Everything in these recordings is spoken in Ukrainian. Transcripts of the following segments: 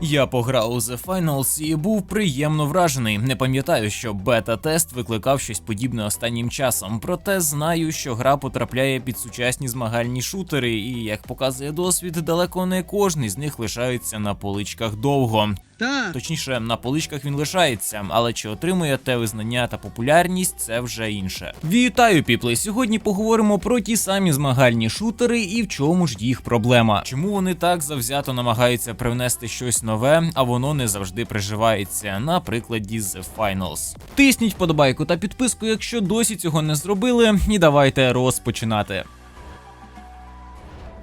Я пограв у The Finals і був приємно вражений. Не пам'ятаю, що бета-тест викликав щось подібне останнім часом. Проте знаю, що гра потрапляє під сучасні змагальні шутери, і як показує досвід, далеко не кожний з них лишається на поличках довго. Так. Точніше, на поличках він лишається, але чи отримує те визнання та популярність, це вже інше. Вітаю, піпли! Сьогодні поговоримо про ті самі змагальні шутери і в чому ж їх проблема. Чому вони так завзято намагаються привнести щось нове, а воно не завжди приживається. На прикладі The Finals. Тисніть подобайку та підписку, якщо досі цього не зробили, і давайте розпочинати.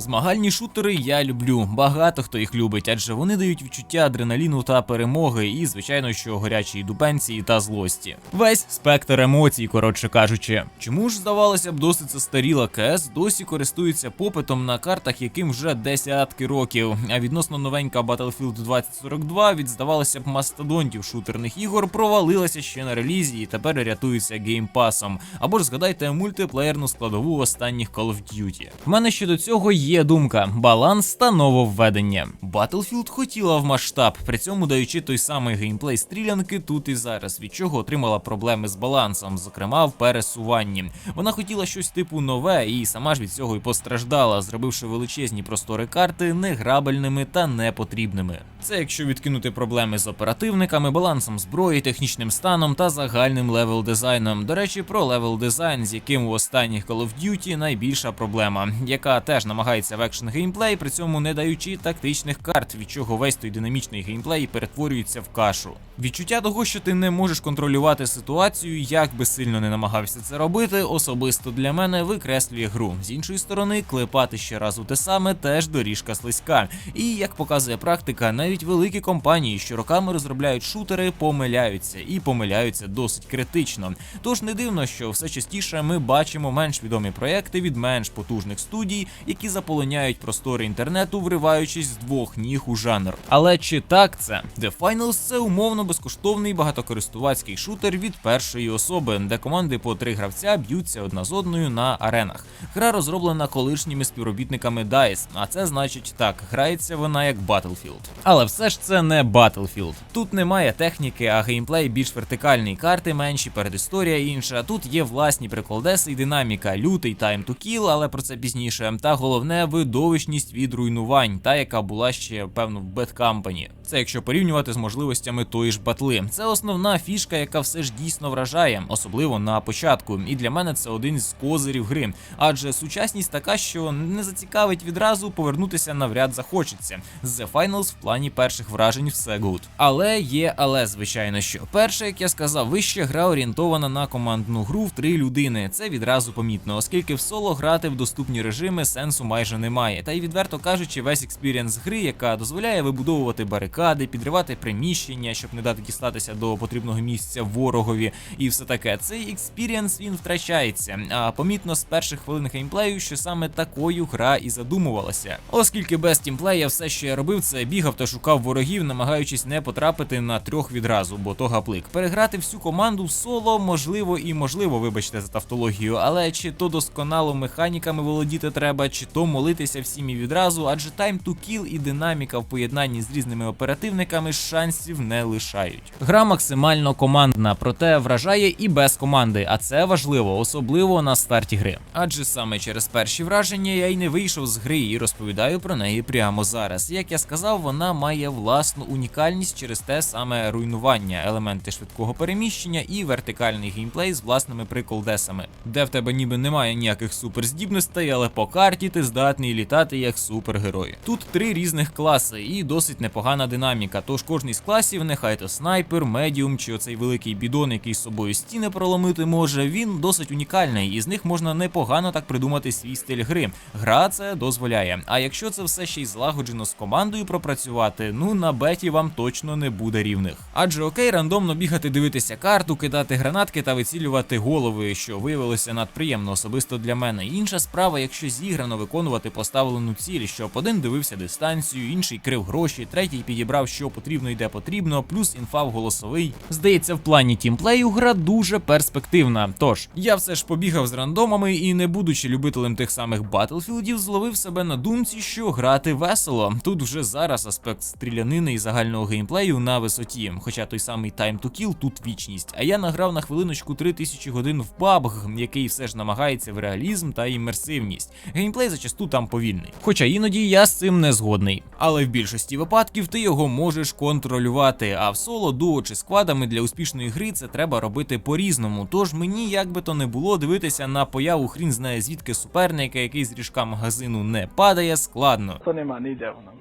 Змагальні шутери я люблю. Багато хто їх любить, адже вони дають відчуття адреналіну та перемоги, і, звичайно, що гарячої дубенції та злості. Весь спектр емоцій, коротше кажучи. Чому ж здавалося б, досить застаріла КС досі користується попитом на картах, яким вже десятки років. А відносно новенька Battlefield 2042 від здавалося б мастодонтів шутерних ігор провалилася ще на релізі і тепер рятується геймпасом. Або ж згадайте мультиплеєрну складову останніх Call of Duty. В мене щодо цього є думка: баланс та нововведення. Battlefield хотіла в масштаб, при цьому даючи той самий геймплей стрілянки тут і зараз, від чого отримала проблеми з балансом, зокрема в пересуванні. Вона хотіла щось типу нове, і сама ж від цього й постраждала, зробивши величезні простори карти неграбельними та непотрібними. Це якщо відкинути проблеми з оперативниками, балансом зброї, технічним станом та загальним левел дизайном. До речі, про левел дизайн, з яким у останніх Call of Duty найбільша проблема, яка теж намагається в екшн геймплей, при цьому не даючи тактичних карт, від чого весь той динамічний геймплей перетворюється в кашу. Відчуття того, що ти не можеш контролювати ситуацію, як би сильно не намагався це робити, особисто для мене викреслює гру. З іншої сторони, клепати ще раз у те саме теж доріжка слизька. І як показує практика, навіть великі компанії, що роками розробляють шутери, помиляються і помиляються досить критично. Тож не дивно, що все частіше ми бачимо менш відомі проекти від менш потужних студій, які заполоняють простори інтернету, вриваючись з двох ніг у жанр. Але чи так це? The Finals – це умовно безкоштовний багатокористувацький шутер від першої особи, де команди по три гравця б'ються одна з одною на аренах. Гра розроблена колишніми співробітниками DICE, а це значить так, грається вона як Battlefield. Але все ж це не Battlefield. Тут немає техніки, а геймплей більш вертикальний, карти менші, передісторія інша. Тут є власні приколдеси і динаміка, лютий time to kill, але про це пізніше. Та головне видовищність від руйнувань, та яка була ще певно в Bad Company. Це якщо порівнювати з можливостями тої ж батли. Це основна фішка, яка все ж дійсно вражає, особливо на початку. І для мене це один з козирів гри. Адже сучасність така, що не зацікавить відразу повернутися навряд захочеться. The Finals в плані перших вражень все гуд. Але є, але звичайно, що перше, як я сказав, вище гра орієнтована на командну гру в три людини. Це відразу помітно, оскільки в соло грати в доступні режими сенсу майже немає. Та й відверто кажучи, весь експірієнс гри, яка дозволяє вибудовувати барикади, підривати приміщення, щоб не дати дістатися до потрібного місця ворогові, і все таке. Цей експірієнс він втрачається. А помітно з перших хвилин геймплею, що саме такою гра і задумувалася. Оскільки без тімплея все, що я робив, це бігав та шукав ворогів, намагаючись не потрапити на трьох відразу, бо то гаплик. Переграти всю команду соло можливо і можливо, вибачте за тавтологію, але чи то досконало механіками володіти треба, чи то молитися всім і відразу, адже time to kill і динаміка в поєднанні з різними оперативниками шансів не лишають. Гра максимально командна, проте вражає і без команди, а це важливо, особливо на старті гри. Адже саме через перші враження я й не вийшов з гри і розповідаю про неї прямо зараз. Як я сказав, вона має власну унікальність через те саме руйнування, елементи швидкого переміщення і вертикальний геймплей з власними приколдесами, де в тебе ніби немає ніяких суперздібностей, але по карті ти здатний літати як супергерой. Тут три різних класи і досить непогана динаміка. Тож кожний з класів, нехай то снайпер, медіум чи оцей великий бідон, який з собою стіни проломити може, він досить унікальний, і з них можна непогано так придумати свій стиль гри. Гра це дозволяє. А якщо це все ще й злагоджено з командою пропрацювати, ну на беті вам точно не буде рівних. Адже окей, рандомно бігати, дивитися карту, кидати гранатки та вицілювати голови, що виявилося надприємно особисто для мене. Інша справа, якщо зіграно виконувати поставлену ціль, щоб один дивився дистанцію, інший крив гроші, третій підібрав, що потрібно і де потрібно, плюс інфа в голосовий. Здається, в плані тімплею гра дуже перспективна. Тож я все ж побігав з рандомами і, не будучи любителем тих самих батлфілдів, зловив себе на думці, що грати весело. Тут вже зараз аспект стрілянини і загального геймплею на висоті. Хоча той самий Time to Kill тут вічність. А я награв на хвилиночку 3000 годин в PUBG, який все ж намагається в реалізм та імерсивність. Геймплей зачасту там повільний. Хоча іноді я з цим не згодний. Але в більшості випадків ти його можеш контролювати. А в соло, дуо чи складами для успішної гри це треба робити по-різному. Тож мені, як би то не було, дивитися на появу хрін знає звідки суперника, який з ріжка магазину не падає, складно. То нема ніде воно.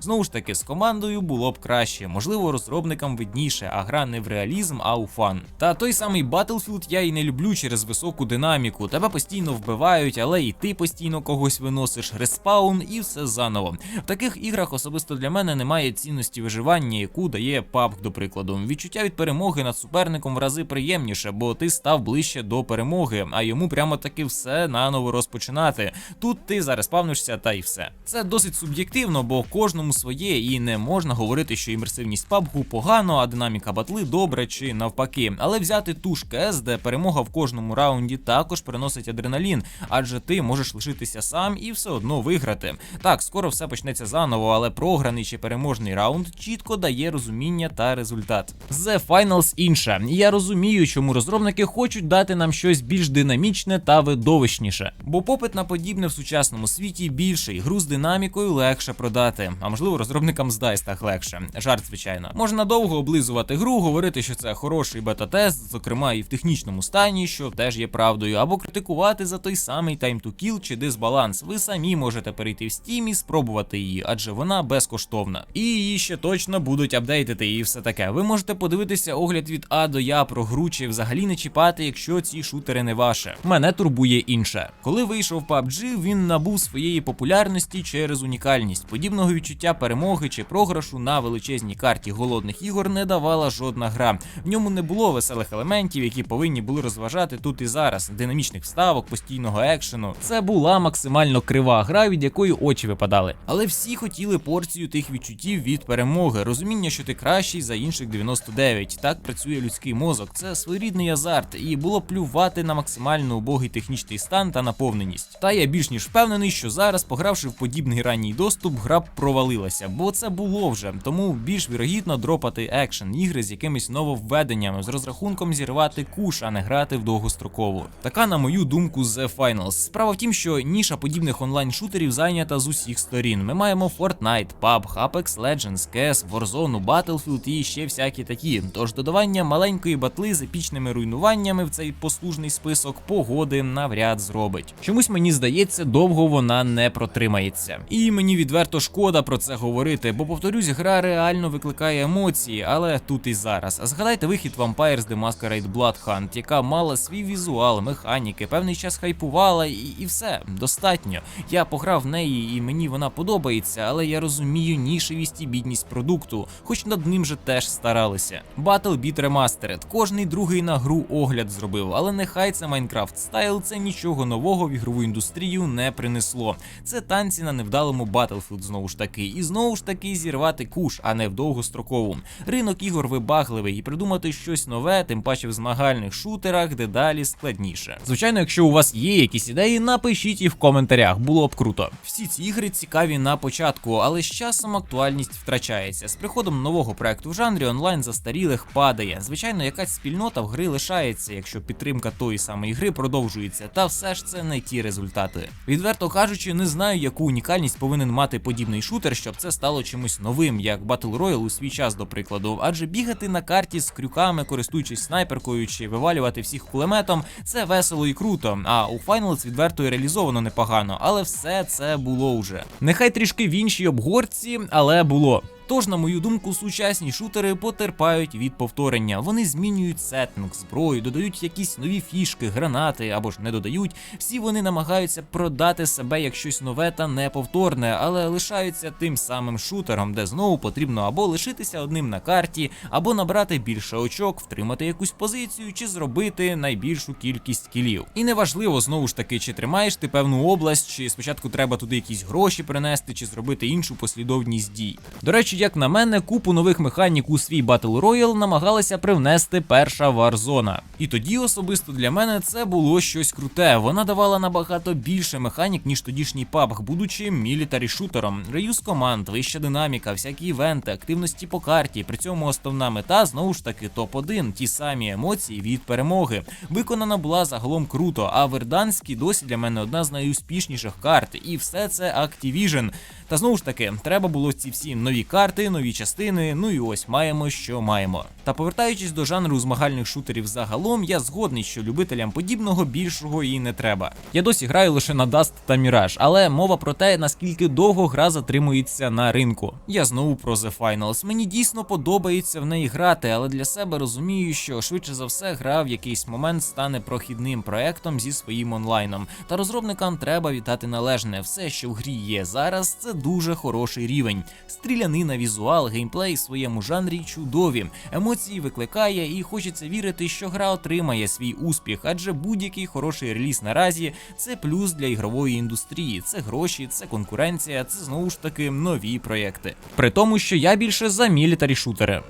Знову ж таки, з командою було б краще, можливо, розробникам видніше, а гра не в реалізм, а у фан. Та той самий Battlefield я і не люблю через високу динаміку. Тебе постійно вбивають, але і ти постійно когось виносиш, респаун і все заново. В таких іграх особисто для мене немає цінності виживання, яку дає PUBG, до прикладу. Відчуття від перемоги над суперником в рази приємніше, бо ти став ближче до перемоги, а йому прямо таки все наново розпочинати. Тут ти зареспавнишся та й все. Це досить суб'єктивно, бо кожному своє, і не можна говорити, що імерсивність PUBG погано, а динаміка батли добре чи навпаки. Але взяти ту ж КС, де перемога в кожному раунді також приносить адреналін, адже ти можеш лишитися сам і все одно виграти. Так, скоро все почнеться заново, але програний чи переможний раунд чітко дає розуміння та результат. The Finals інше. Я розумію, чому розробники хочуть дати нам щось більш динамічне та видовищніше, бо попит на подібне в сучасному світі більший, гру з динамікою легше продати. А можливо, розробникам з DICE так легше. Жарт, звичайно. Можна довго облизувати гру, говорити, що це хороший бета-тест, зокрема і в технічному стані, що теж є правдою, або критикувати за той самий Time to Kill чи дисбаланс. Ви самі можете перейти в Steam і спробувати її, адже вона безкоштовна. І її ще точно будуть апдейтити і все таке. Ви можете подивитися огляд від А до Я про гру, чи взагалі не чіпати, якщо ці шутери не ваше. Мене турбує інше. Коли вийшов PUBG, він набув своєї популярності через унікальність. Подібного відчуття перемоги чи програшу на величезній карті голодних ігор не давала жодна гра. В ньому не було веселих елементів, які повинні були розважати тут і зараз. Динамічних вставок, постійного екшену. Це була максимально крива гра, від якої очі випадали. Але всі хотіли порцію тих відчуттів від перемоги, розуміння, що ти кращий за інших 99. Так працює людський мозок. Це своєрідний азарт, і було плювати на максимально убогий технічний стан та наповненість. Та я більш ніж впевнений, що зараз, погравши в подібний ранній доступ, гра б провалилася, бо це було вже. Тому більш вірогідно дропати екшен ігри з якимись нововведеннями, з розрахунком зірвати куш, а не грати в довгострокову. Така, на мою думку, The Finals. Справа в тім, що ніша подібних онлайн-шутерів зайнята з усіх сторін. Ми маємо Fortnite, PUBG, Apex Legends, CS, Warzone, Battlefield і ще всякі такі. Тож додавання маленької батли з епічними руйнуваннями в цей послужний список погоди навряд зробить. Чомусь мені здається, довго вона не протримається. І мені відверто шкода про це говорити, бо повторюсь, гра реально викликає емоції, але тут і зараз. Згадайте вихід Vampires The Masquerade Blood яка мала свій візуал, механіки, певний час хайпувала, і, і все достатньо. Я пограв в неї, і мені вона подобається, але я розумію нішевість і бідність продукту, хоч над ним же теж старалися. Battle Beat Remastered, кожний другий на гру огляд зробив, але нехай це Minecraft Style, це нічого нового в ігрову індустрію не принесло. Це танці на невдалому Battlefield знову ж таки, і знову ж таки зірвати куш, а не в довгострокову. Ринок ігор вибагливий і придумати щось нове, тим паче в змагальних шутерах, дедалі складніше. Звичайно, якщо у вас є якісь ідеї, напишіть їх в коментарях, було б круто. Всі ці ігри цікаві на початку, але з часом актуальність втрачається. З приходом нового проекту в жанрі онлайн застарілих падає. Звичайно, якась спільнота в гри лишається, якщо підтримка тої самої гри продовжується, та все ж це не ті результати. Відверто кажучи, не знаю, яку унікальність повинен мати подібний шутер, щоб це стало чимось новим, як Battle Royale у свій час, до прикладу. Адже бігати на карті з крюками, користуючись снайперкою чи вивалювати всіх кулеметом, це весело і круто. А у Finals відверто і реалізовано непогано, але все це було вже. Нехай трішки в іншій обгорці, але було. Тож, на мою думку, сучасні шутери потерпають від повторення. Вони змінюють сеттинг, зброю, додають якісь нові фішки, гранати або ж не додають. Всі вони намагаються продати себе як щось нове та неповторне, але лишаються тим самим шутером, де знову потрібно або лишитися одним на карті, або набрати більше очок, втримати якусь позицію чи зробити найбільшу кількість кілів. І неважливо знову ж таки, чи тримаєш ти певну область, чи спочатку треба туди якісь гроші принести, чи зробити іншу послідовність дій. До речі, як на мене, купу нових механік у свій Battle Royale намагалася привнести перша Warzone. І тоді особисто для мене це було щось круте. Вона давала набагато більше механік, ніж тодішній PUBG, будучи мілітарі шутером. Реюз команд, вища динаміка, всякі івенти, активності по карті. При цьому основна мета знову ж таки топ-1, ті самі емоції від перемоги. Виконана була загалом круто, а Верданський досі для мене одна з найуспішніших карт. І все це Activision. Та знову ж таки, треба було ці всі нові карти, нові частини. Ну і ось маємо, що маємо. Та повертаючись до жанру змагальних шутерів загалом, я згодний, що любителям подібного більшого і не треба. Я досі граю лише на Dust та Mirage, але мова про те, наскільки довго гра затримується на ринку. Я знову про The Finals. Мені дійсно подобається в неї грати, але для себе розумію, що швидше за все гра в якийсь момент стане прохідним проектом зі своїм онлайном. Та розробникам треба вітати належне. Все, що в грі є зараз, це дуже хороший рівень. Стрілянина, візуал, геймплей в своєму жанрі чудові. Емоції викликає, і хочеться вірити, що гра отримає свій успіх, адже будь-який хороший реліз наразі це плюс для ігрової індустрії. Це гроші, це конкуренція, це знову ж таки нові проєкти. При тому, що я більше за мілітарі шутери.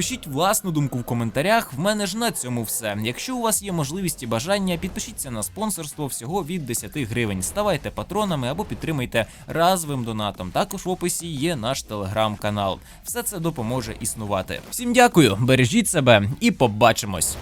Пишіть власну думку в коментарях. В мене ж на цьому все. Якщо у вас є можливість і бажання, підпишіться на спонсорство всього від 10 гривень. Ставайте патронами або підтримайте разовим донатом. Також в описі є наш телеграм-канал. Все це допоможе існувати. Всім дякую, бережіть себе і побачимось.